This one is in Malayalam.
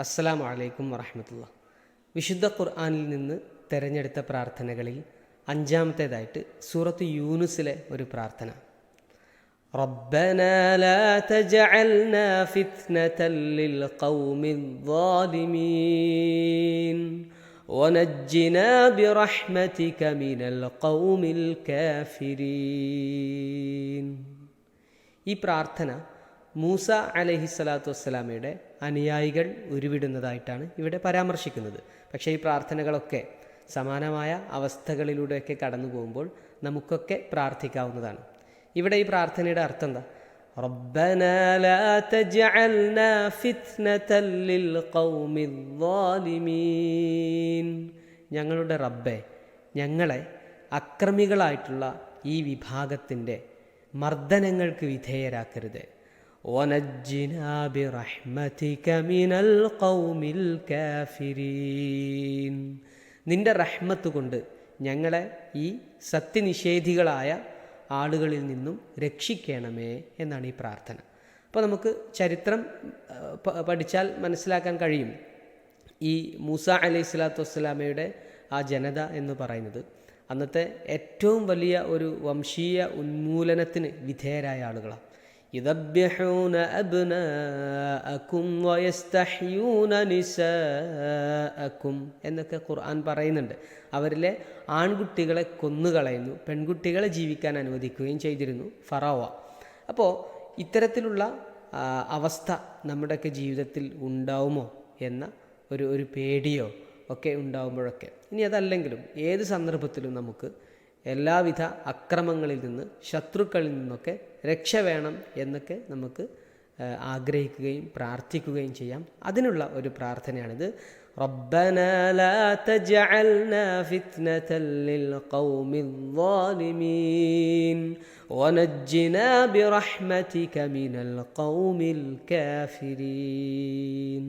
അസ്സലാമു അലൈക്കും വറഹമത്തുള്ള വിശുദ്ധ ഖുർആനിൽ നിന്ന് തിരഞ്ഞെടുത്ത പ്രാർത്ഥനകളിൽ അഞ്ചാമത്തേതായിട്ട് സൂറത്ത് യൂനുസിലെ ഒരു പ്രാർത്ഥന ربنا لا تجعلنا فتنة للقوم الظالمين ونجنا برحمتك من القوم الكافرين ഈ പ്രാർത്ഥന മൂസ അലഹി സ്വലാത്തു വസ്സലാമയുടെ അനുയായികൾ ഉരുവിടുന്നതായിട്ടാണ് ഇവിടെ പരാമർശിക്കുന്നത് പക്ഷേ ഈ പ്രാർത്ഥനകളൊക്കെ സമാനമായ അവസ്ഥകളിലൂടെയൊക്കെ കടന്നു പോകുമ്പോൾ നമുക്കൊക്കെ പ്രാർത്ഥിക്കാവുന്നതാണ് ഇവിടെ ഈ പ്രാർത്ഥനയുടെ അർത്ഥം എന്താ ربنا لا تجعلنا فتنة للقوم الظالمين ഞങ്ങളുടെ റബ്ബെ ഞങ്ങളെ അക്രമികളായിട്ടുള്ള ഈ വിഭാഗത്തിൻ്റെ മർദ്ദനങ്ങൾക്ക് വിധേയരാക്കരുത് وَنَجِّنَا بِرَحْمَتِكَ مِنَ الْقَوْمِ الْكَافِرِينَ നിന്റെ റഹ്മത്ത് കൊണ്ട് ഞങ്ങളെ ഈ സത്യനിഷേധികളായ ആളുകളിൽ നിന്നും രക്ഷിക്കണമേ എന്നാണ് ഈ പ്രാർത്ഥന അപ്പോൾ നമുക്ക് ചരിത്രം ആ, പ- പഠിച്ചാൽ മനസ്സിലാക്കാൻ കഴിയും ഈ മൂസ അലൈഹി സ്വലാത്തു വസ്സലാമയുടെ ആ ജനത എന്ന് പറയുന്നത് അന്നത്തെ ഏറ്റവും വലിയ ഒരു വംശീയ ഉന്മൂലനത്തിന് വിധേയരായ ആളുകളാണ് يذبحون أبناءكم ويستحيون نساءكم എന്നൊക്കെ ഖുർആൻ പറയുന്നുണ്ട് അവരിലെ ആൺകുട്ടികളെ കൊന്നുകളയുന്നു പെൺകുട്ടികളെ ജീവിക്കാൻ അനുവദിക്കുകയും ചെയ്തിരുന്നു ഫറോവ അപ്പോൾ ഇത്തരത്തിലുള്ള ആ, അവസ്ഥ നമ്മുടെയൊക്കെ ജീവിതത്തിൽ ഉണ്ടാവുമോ എന്ന ഒരു ഒരു പേടിയോ ഒക്കെ ഉണ്ടാവുമ്പോഴൊക്കെ ഇനി അതല്ലെങ്കിലും ഏത് സന്ദർഭത്തിലും നമുക്ക് എല്ലാവിധ അക്രമങ്ങളിൽ നിന്ന് ശത്രുക്കളിൽ നിന്നൊക്കെ രക്ഷ വേണം എന്നൊക്കെ നമുക്ക് ആ, ആഗ്രഹിക്കുകയും പ്രാർത്ഥിക്കുകയും ചെയ്യാം അതിനുള്ള ഒരു പ്രാർത്ഥനയാണിത് ربنا لا تجعلنا فتنة للقوم الظالمين ونجنا برحمتك من القوم الكافرين